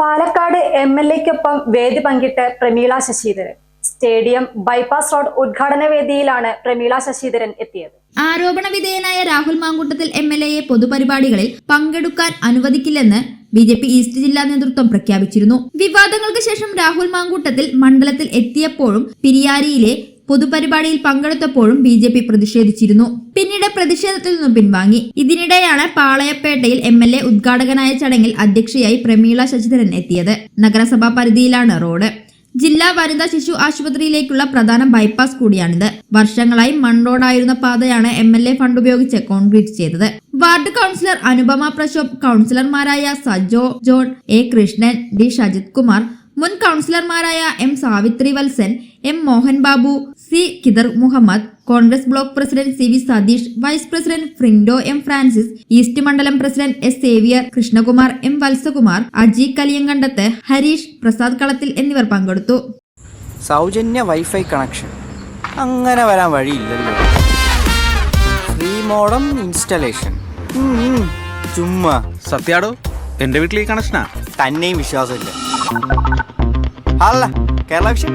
Palakkad M L എക്കൊപ്പം വേദി പങ്കിട്ട് Prameela Sasidharan. Stadium bypass road ഉദ്ഘാടന വേദിയിലാണ് പ്രമീള ശശിധരൻ എത്തിയത്. ആരോപണ വിധേയനായ രാഹുൽ മാങ്കൂട്ടത്തിൽ എം എൽ എയെ പൊതുപരിപാടികളിൽ പങ്കെടുക്കാൻ അനുവദിക്കില്ലെന്ന് ബി ജെ പി ഈസ്റ്റ് ജില്ലാ നേതൃത്വം പ്രഖ്യാപിച്ചിരുന്നു. വിവാദങ്ങൾക്ക് ശേഷം രാഹുൽ മാങ്കൂട്ടത്തിൽ മണ്ഡലത്തിൽ എത്തിയപ്പോഴും പിരിയാരിയിലെ പൊതുപരിപാടിയിൽ പങ്കെടുത്തപ്പോഴും ബി ജെ പി പ്രതിഷേധിച്ചിരുന്നു. പിന്നീട് പ്രതിഷേധത്തിൽ നിന്നും പിൻവാങ്ങി. ഇതിനിടെയാണ് പാളയപ്പേട്ടയിൽ എം എൽ എ ഉദ്ഘാടകനായ ചടങ്ങിൽ അധ്യക്ഷയായി പ്രമീള ശശിധരൻ എത്തിയത്. നഗരസഭാ പരിധിയിലാണ് റോഡ്. ജില്ലാ വനിതാ ശിശു ആശുപത്രിയിലേക്കുള്ള പ്രധാന ബൈപ്പാസ് കൂടിയാണിത്. വർഷങ്ങളായി മൺറോഡായിരുന്ന പാതയാണ് എം എൽ എ ഫണ്ട് ഉപയോഗിച്ച് കോൺക്രീറ്റ് ചെയ്തത്. വാർഡ് കൗൺസിലർ അനുപമ പ്രശോഭ് കൗൺസിലർമാരായ Sajo John A Krishnan D Shajith Kumar മുൻ കൗൺസിലർമാരായ M Savithri Valsan M Mohan Babu C Kidar Muhammad Congress block president C V Satheesh vice president Frindo M Francis east മണ്ഡലം president S Xavier Krishnakumar M Valsakumar Aji Kaliyankandath Harish Prasad Kalathil എന്നിവർ പങ്കെടുത്തു. സൗജന്യ wifi connection. അങ്ങനെ വരാൻ വഴിയില്ലല്ലോ. Free modem installation. ചുമ്മാ. സത്യാടോ എന്റെ വീട്ടിൽ ഈ കണക്ഷനാ? തന്നെയും വിശ്വാസമില്ല. അല്ല കേരള വിഷൻ.